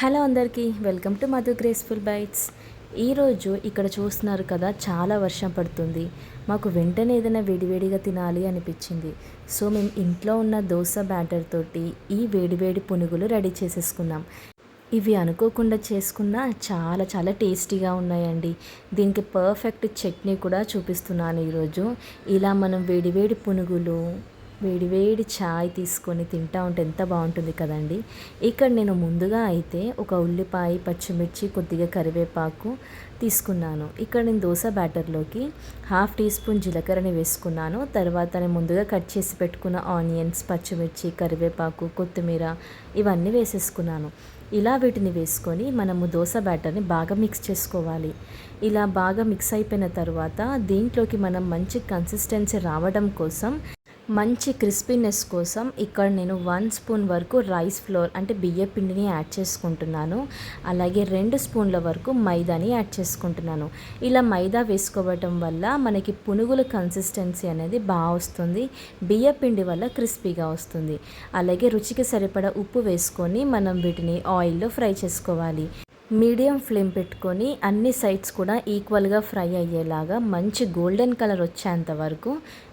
Hello అందరికీ welcome to Madhu graceful bites. ఈరోజు ఇక్కడ చూస్తున్నారు కదా చాలా వర్షం పడుతుంది. మాకు వెంటనే ఏదైనా వేడివేడిగా తినాలి అనిపించింది. సో మేము ఇంట్లో ఉన్న దోశ బ్యాటర్ తోటి ఈ వేడివేడి పునుగులు రెడీ చేసేసుకున్నాం. ఇవి అనుకోకుండా చేసుకున్న చాలా చాలా టేస్టీగా ఉన్నాయండి. దీనికి పర్ఫెక్ట్ చట్నీ కూడా చూపిస్తున్నాను ఈరోజు. ఇలా మనం వేడివేడి పునుగులు వేడివేడి ఛాయ్ తీసుకొని తింటా ఉంటే ఎంత బాగుంటుంది కదండి. ఇక్కడ నేను ముందుగా అయితే ఒక ఉల్లిపాయ పచ్చిమిర్చి కొద్దిగా కరివేపాకు తీసుకున్నాను. ఇక్కడ నేను దోశ బ్యాటర్లోకి హాఫ్ టీ స్పూన్ జీలకర్రని వేసుకున్నాను. తర్వాత నేను ముందుగా కట్ చేసి పెట్టుకున్న ఆనియన్స్ పచ్చిమిర్చి కరివేపాకు కొత్తిమీర ఇవన్నీ వేసేసుకున్నాను. ఇలా వీటిని వేసుకొని మనము దోశ బ్యాటర్ని బాగా మిక్స్ చేసుకోవాలి. ఇలా బాగా మిక్స్ అయిపోయిన తర్వాత దీంట్లోకి మనం మంచి కన్సిస్టెన్సీ రావడం కోసం మంచి క్రిస్పీనెస్ కోసం ఇక్కడ నేను వన్ స్పూన్ వరకు రైస్ ఫ్లోర్ అంటే బియ్య పిండిని యాడ్ చేసుకుంటున్నాను. అలాగే రెండు స్పూన్ల వరకు మైదాని యాడ్ చేసుకుంటున్నాను. ఇలా మైదా వేసుకోవటం వల్ల మనకి పునుగుల కన్సిస్టెన్సీ అనేది బాగా వస్తుంది. బియ్య పిండి వల్ల క్రిస్పీగా వస్తుంది. అలాగే రుచికి సరిపడా ఉప్పు వేసుకొని మనం వీటిని ఆయిల్లో ఫ్రై చేసుకోవాలి. మీడియం ఫ్లేమ్ పెట్టుకొని అన్ని సైడ్స్ కూడా ఈక్వల్గా ఫ్రై అయ్యేలాగా మంచి గోల్డెన్ కలర్ వచ్చేంత వరకు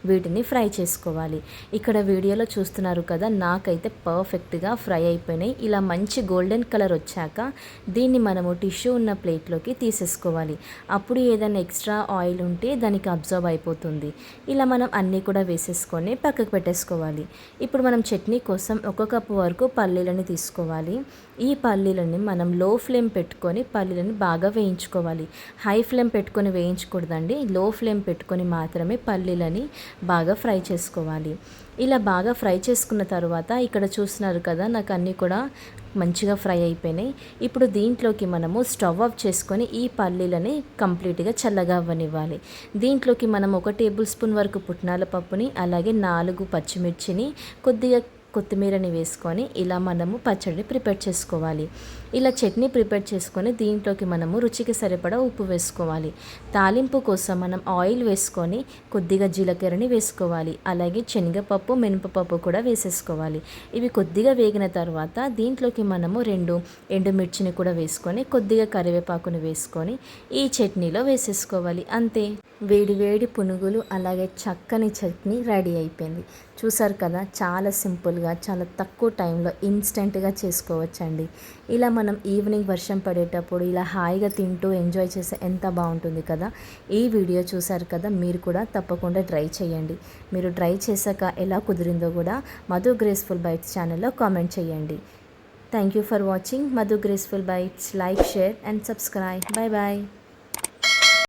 వీటిని ఫ్రై చేసుకోవాలి. ఇక్కడ వీడియోలో చూస్తున్నారు కదా నాకైతే పర్ఫెక్ట్గా ఫ్రై అయిపోయినాయి. ఇలా మంచి గోల్డెన్ కలర్ వచ్చాక దీన్ని మనము టిష్యూ ఉన్న ప్లేట్లోకి తీసేసుకోవాలి. అప్పుడు ఏదైనా ఎక్స్ట్రా ఆయిల్ ఉంటే దానికి అబ్జర్వ్ అయిపోతుంది. ఇలా మనం అన్నీ కూడా వేసేసుకొని పక్కకు పెట్టేసుకోవాలి. ఇప్పుడు మనం చట్నీ కోసం ఒక కప్పు వరకు పల్లీలని తీసుకోవాలి. ఈ పల్లీలని మనం లో ఫ్లేమ్ పెట్టుకొని పల్లీలను బాగా వేయించుకోవాలి. హై ఫ్లేమ్ పెట్టుకొని వేయించకూడదండి. లో ఫ్లేమ్ పెట్టుకొని మాత్రమే పల్లీలని బాగా ఫ్రై చేసుకోవాలి. ఇలా బాగా ఫ్రై చేసుకున్న తర్వాత ఇక్కడ చూస్తున్నారు కదా నాకు అన్నీ కూడా మంచిగా ఫ్రై అయిపోయినాయి. ఇప్పుడు దీంట్లోకి మనము స్టవ్ ఆఫ్ చేసుకొని ఈ పల్లీలని కంప్లీట్గా చల్లగా అవ్వనివ్వాలి. దీంట్లోకి మనం ఒక టేబుల్ స్పూన్ వరకు పుట్నాల పప్పుని అలాగే నాలుగు పచ్చిమిర్చిని కొద్దిగా కొత్తిమీరని వేసుకొని ఇలా మనము పచ్చడిని ప్రిపేర్ చేసుకోవాలి. ఇలా చట్నీ ప్రిపేర్ చేసుకొని దీంట్లోకి మనము రుచికి సరిపడా ఉప్పు వేసుకోవాలి. తాలింపు కోసం మనం ఆయిల్ వేసుకొని కొద్దిగా జీలకర్రని వేసుకోవాలి. అలాగే శనగపప్పు మినపపప్పు కూడా వేసేసుకోవాలి. ఇవి కొద్దిగా వేగిన తర్వాత దీంట్లోకి మనము రెండు ఎండుమిర్చిని కూడా వేసుకొని కొద్దిగా కరివేపాకుని వేసుకొని ఈ చట్నీలో వేసేసుకోవాలి. అంతే. వేడి వేడి పునుగులు అలాగే చక్కని చట్నీ రెడీ అయిపోయింది. చూసారు కదా చాలా సింపుల్గా చాలా తక్కువ టైంలో ఇన్స్టెంట్గా చేసుకోవచ్చండి. ఇలా మనం ఈవినింగ్ వర్షం పడేటప్పుడు ఇలా హాయిగా తింటూ ఎంజాయ్ చేస్తే ఎంత బాగుంటుంది కదా ఈ వీడియో చూసారు కదా మీరు కూడా తప్పకుండా ట్రై చేయండి. మీరు ట్రై చేశాక ఎలా కుదిరిందో కూడా మధు గ్రేస్ఫుల్ బైట్స్ ఛానల్లో కామెంట్ చేయండి. Thank you for watching. Madhu graceful bites like share and subscribe. Bye bye